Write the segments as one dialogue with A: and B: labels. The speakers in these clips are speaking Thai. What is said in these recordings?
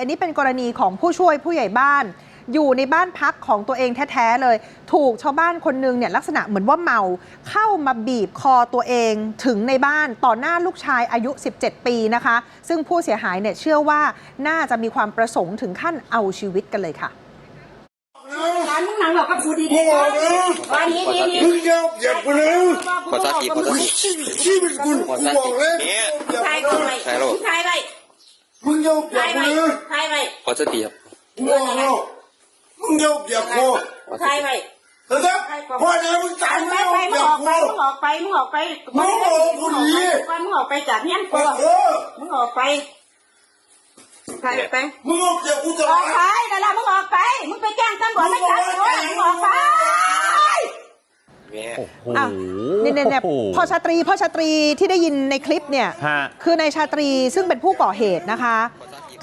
A: อันนี้เป็นกรณีของผู้ช่วยผู้ใหญ่บ้าน อยู่ในบ้านพักของตัวเองแท้ ๆ เลย ถูกชาวบ้านคนหนึงเนี่ยลักษณะเหมือนว่าเมา เข้ามาบีบคอตัวเองถึงในบ้านต่อหน้าลูกชายอายุ 17 ปีนะคะ ซึ่งผู้เสียหายเนี่ยเชื่อว่าน่าจะมีความประสงค์ถึงขั้นเอาชีวิตกันเลยค่ะ
B: ร้านมึงนั่งหรอกกับกูดี
C: มึงบอกนะ
B: วันนี้นี่นี่
C: มึงอย่าเหยียบกูนะ
D: ขอโทษทีขอโทษที
C: ชีวิตกูกูบอกแล้ว
D: เนี่ย
C: อย่า
B: ใคร
C: เหยียบ
B: ก็
C: กู
B: ไม่
D: ใช่หรอ
B: ใครไป
C: มึ งอย่าเหยีย
B: ใคร
C: บ
B: ไป
C: กูนะ
B: ใครไป
D: ขอโทษทีครับ
C: กูบอกแล้วมึงอย่าเหยียบกู
B: ใครไป
C: เฮ้ยพ่อเนี่ยมึง
B: ไป
C: ตาย
B: ไป
C: ไม่
B: ไป
C: เอาเห
B: มึ
C: ยี
B: ง
C: ย
B: อบอกไป
C: กู
B: มึงออกไปมึงออกไป
C: มึงบอกกูดี
B: มึงออกไปจากเนี้ย
C: เออ
B: มึงออกไปใครไป
C: มึงเอาเหยียบกูจะ
B: ออกไปนั่นแหละมึงออกไปมึงไปแจ้งตำรวจไม่จับตัวมึงออกไป
D: แม่
A: อะเนี่ยเนี่ยเนี่ยพ่อชาตรีพ่อชาตรีที่ได้ยินในคลิปเนี่ย
E: ฮะ
A: คือนายชาตรีซึ่งเป็นผู้ก่อเหตุนะคะ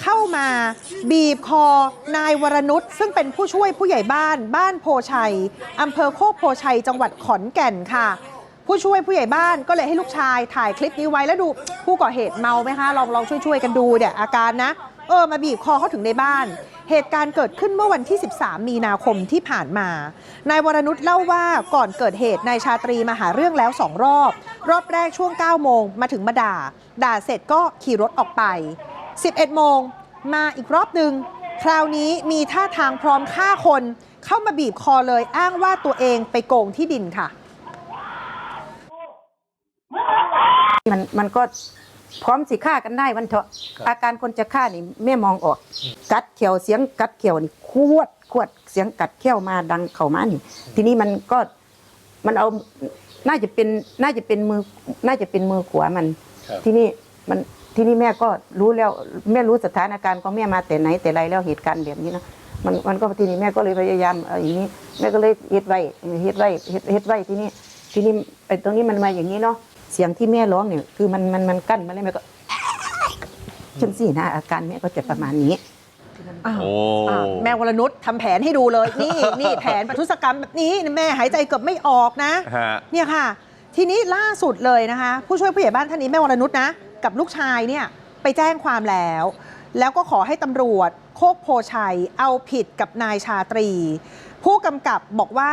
A: เข้ามาบีบคอ นายวรนุชซึ่งเป็นผู้ช่วยผู้ใหญ่บ้านบ้านโพชัยอำเภอโคกโพชัย จังหวัดขอนแก่นค่ะ ผู้ช่วยผู้ใหญ่บ้านก็เลยให้ลูกชายถ่ายคลิปนี้ไว้แล้วดูผู้ก่อเหตุเมาไหมคะลองลองช่วยช่วยๆกันดูเนี่ยอาการนะ เออมาบีบคอเขาถึงในบ้าน เหตุการณ์เกิดขึ้นเมื่อวันที่ 13 มีนาคมที่ผ่านมา นายวรนุชเล่าว่าก่อนเกิดเหตุนายชาตรีมาหาเรื่องแล้วสองรอบ รอบแรกช่วง 9 โมงมาถึงมาด่า ด่าเสร็จก็ขี่รถออกไป 11 โมงมาอีกรอบหนึ่งคราวนี้มีท่าทางพร้อมฆ่าคน เข้ามาบีบคอเลยอ้างว่าตัวเองไปโกงที่ดินค่ะ
F: มันมันก็ พร้อมสิฆ่ากันได้วันเถอะอาการคนจะฆ่านี่แม่มองออกกัดเขียวเสียงกัดเขียวนี่ควดควดเสียงกัดเขี้ยวมาดังเข้ามานี่ ทีนี้มันก็มันเอาน่าจะเป็นน่าจะเป็นมือน่าจะเป็นมือขวามันทีนี้มันทีนี้แม่ก็รู้แล้วแม่รู้สถานการณ์ของแม่มาแต่ไหนแต่ไรแล้วเหตุการณ์แบบนี้นะมันมันก็ทีนี้แม่ก็เลยพยายามเอาอย่างนี้แม่ก็เลยเฮ็ดไว้เฮ็ดไว้เฮ็ดเฮ็ดไว้ทีนี้ทีนี้ไอ้ตรงนี้มันมาอย่างนี้เนาะ เสียงที่แม่ร้องเนี่ยคือมันมันมันกั้นมาเลยแม่ก็จังสี่นะอาการแม่ก็จะประมาณนี้
A: อ้าว
E: โอ้
A: อะแม่วรนุชทำแผนให้ดูเลย นี่นี่แผนประทุษกรรมแบบนี้แม่หายใจเกือบไม่ออกนะ
E: ฮะ
A: เนี่ยค่ะ ทีนี้ล่าสุดเลยนะคะ ผู้ช่วยผู้ใหญ่บ้านท่านนี้แม่วรนุชนะ กับลูกชายเนี่ยไปแจ้งความแล้ว แล้วก็ขอให้ตำรวจโคกโพชัย เอาผิดกับนายชาตรี ผู้กำกับบอกว่า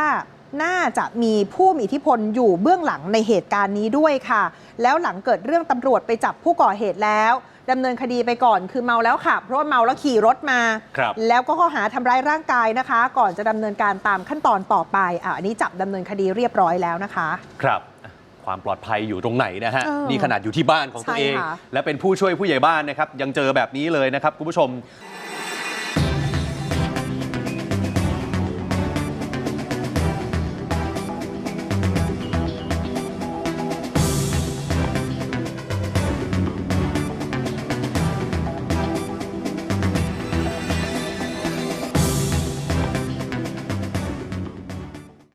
A: น่าจะมีผู้มีอิทธิพลอยู่เบื้องหลังในเหตุการณ์นี้ด้วยค่ะ แล้วหลังเกิดเรื่องตำรวจไปจับผู้ก่อเหตุแล้วดำเนินคดีไปก่อนคือเมาแล้วขับเพราะว่าเมาแล้วขี่รถมา
E: ครับ
A: แล้วก็ข้อหาทำร้ายร่างกายนะคะ ก่อนจะดำเนินการตามขั้นตอนต่อไปอะอันนี้จับดำเนินคดีเรียบร้อยแล้วนะคะ
E: ครับ ความปลอดภัยอยู่ตรงไหนนะฮะ
A: เออ
E: นี่ขนาดอยู่ที่บ้านของตัวเอง
A: ใช่ค่ะ
E: และเป็นผู้ช่วยผู้ใหญ่บ้านนะครับ ยังเจอแบบนี้เลยนะครับคุณผู้ชม